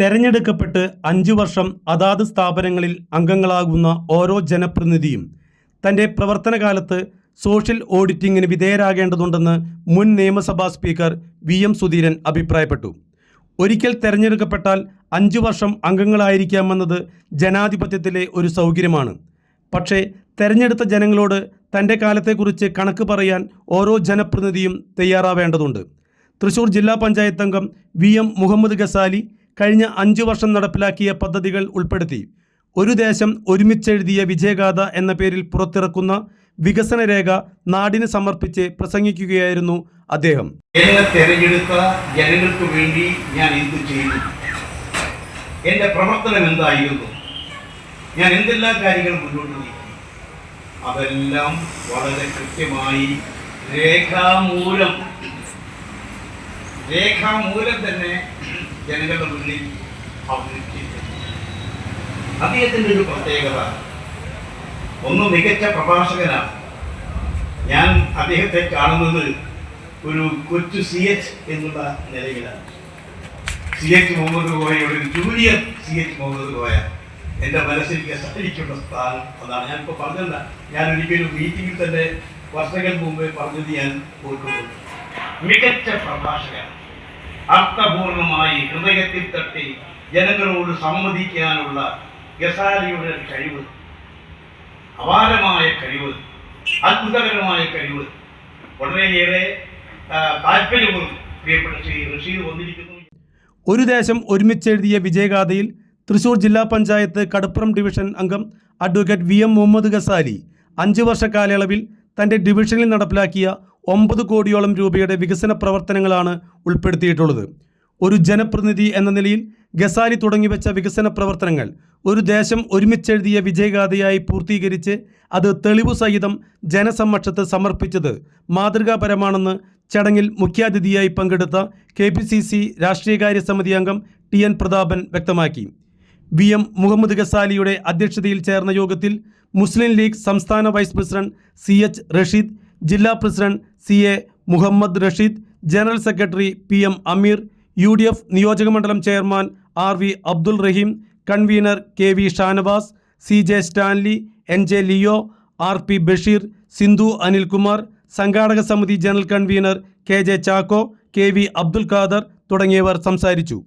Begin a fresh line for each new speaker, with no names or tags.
തെരഞ്ഞെടുക്കപ്പെട്ട് അഞ്ചു വർഷം അതാത് സ്ഥാപനങ്ങളിൽ അംഗങ്ങളാകുന്ന ഓരോ ജനപ്രതിനിധിയും തന്റെ പ്രവർത്തനകാലത്ത് സോഷ്യൽ ഓഡിറ്റിങ്ങിന് വിധേയരാകേണ്ടതുണ്ടെന്ന് മുൻ നിയമസഭാ സ്പീക്കർ വി എം സുധീരൻ അഭിപ്രായപ്പെട്ടു. ഒരിക്കൽ തെരഞ്ഞെടുക്കപ്പെട്ടാൽ അഞ്ചു വർഷം അംഗങ്ങളായിരിക്കാമെന്നത് ജനാധിപത്യത്തിലെ ഒരു സൗകര്യമാണ്. പക്ഷേ തെരഞ്ഞെടുത്ത ജനങ്ങളോട് തന്റെ കാലത്തെക്കുറിച്ച് കണക്ക് പറയാൻ ഓരോ ജനപ്രതിനിധിയും തയ്യാറാവേണ്ടതുണ്ട്. തൃശൂർ ജില്ലാ പഞ്ചായത്ത് അംഗം വി എം മുഹമ്മദ് ഗസാലി കഴിഞ്ഞ അഞ്ചു വർഷം നടപ്പിലാക്കിയ പദ്ധതികൾ ഉൾപ്പെടുത്തി. ഒരു ദേശം ഒരുമിച്ചെഴുതിയ വിജയഗാഥ എന്ന പേരിൽ പുറത്തിറക്കുന്ന വികസന രേഖ നാടിന് സമർപ്പിച്ച് പ്രസംഗിക്കുകയായിരുന്നു അദ്ദേഹം.
എന്നെ തെരഞ്ഞെടുത്ത ജനങ്ങൾക്ക് വേണ്ടി ഞാൻ എന്ത് ചെയ്തു? എന്റെ പ്രവർത്തനം എന്തായിരുന്നു? ഞാൻ എന്തെല്ലാം കാര്യങ്ങൾ മുന്നോട്ട് നീക്കി? അതെല്ലാം വളരെ കൃത്യമായി രേഖാമൂലം. രേഖാമൂലം തന്നെ ജനങ്ങളുടെ മുന്നിൽ അവതരിപ്പിച്ചിട്ടുണ്ട് അദ്ദേഹത്തിന്റെ ഒരു പ്രത്യേകത ഒന്ന് മികച്ച പ്രഭാഷകനാണ്. ഞാൻ അദ്ദേഹത്തെ കാണുന്നത് ഒരു കൊച്ചു സി എച്ച് എന്നുള്ള നിലയിലാണ്. സി എച്ച് മുഹമ്മദ് ഗോയയുടെ ഒരു junior C H Muhammad Goya എന്റെ മനസ്സിൽ ഗസാരിക്കുന്ന സ്ഥാനം അതാണ്. ഞാനിപ്പോൾ പറഞ്ഞല്ല ഞാൻ ഒരിക്കലും മീറ്റിംഗിൽ തന്നെ വർഷങ്ങൾക്ക് മുമ്പേ പറഞ്ഞത് ഞാൻ ഓർക്കുന്നുണ്ട് മികച്ച പ്രഭാഷകൻ. അർത്ഥപൂർണമായി ഹൃദയത്തിൽ തട്ടി ജനങ്ങളോട് സംവദിക്കാനുള്ള ഗസാലിയുടെ കഴിവ് അപാരമായ കഴിവ് അത്ഭുതകരമായ കഴിവ്. വളരെയേറെ താല്പര്യവും പ്രിയപ്പെട്ട ശ്രീ റഷീദ് വന്നിരിക്കുന്നു.
ഒരു ദേശം ഒരുമിച്ചെഴുതിയ വിജയഗാഥയിൽ തൃശൂർ ജില്ലാ പഞ്ചായത്ത് കടപ്പുറം ഡിവിഷൻ അംഗം advocate V M Muhammad Gazali അഞ്ചു വർഷ കാലയളവിൽ തന്റെ ഡിവിഷനിൽ നടപ്പിലാക്കിയ ഒമ്പത് കോടിയോളം രൂപയുടെ വികസന പ്രവർത്തനങ്ങളാണ് ഉൾപ്പെടുത്തിയിട്ടുള്ളത്. ഒരു ജനപ്രതിനിധി എന്ന നിലയിൽ ഗസാലി തുടങ്ങിവെച്ച വികസന പ്രവർത്തനങ്ങൾ ഒരു ദേശം ഒരുമിച്ചെഴുതിയ വിജയഗാഥയായി പൂർത്തീകരിച്ച് അത് തെളിവു സഹിതം ജനസമക്ഷത്ത് സമർപ്പിച്ചത് മാതൃകാപരമാണെന്ന് ചടങ്ങിൽ മുഖ്യാതിഥിയായി പങ്കെടുത്ത കെ രാഷ്ട്രീയകാര്യ സമിതി അംഗം ടി എൻ പ്രതാപൻ വ്യക്തമാക്കി. വി എം മുഹമ്മദ് ഗസാലിയുടെ അധ്യക്ഷതയിൽ ചേർന്ന യോഗത്തിൽ മുസ്ലിം ലീഗ് സംസ്ഥാന vice president C H Rasheed ജില്ലാ president C A Muhammad Rasheed general secretary P M Ameer U D F നിയോജകമണ്ഡലം chairman R V Abdul Rahim convener K V Shanavas C J Stanley N J Leo R P Basheer Sindhu Anilkumar സംഘാടക സമിതി general convener K J Chacko K V Abdul Khader തുടങ്ങിയവർ സംസാരിച്ചു.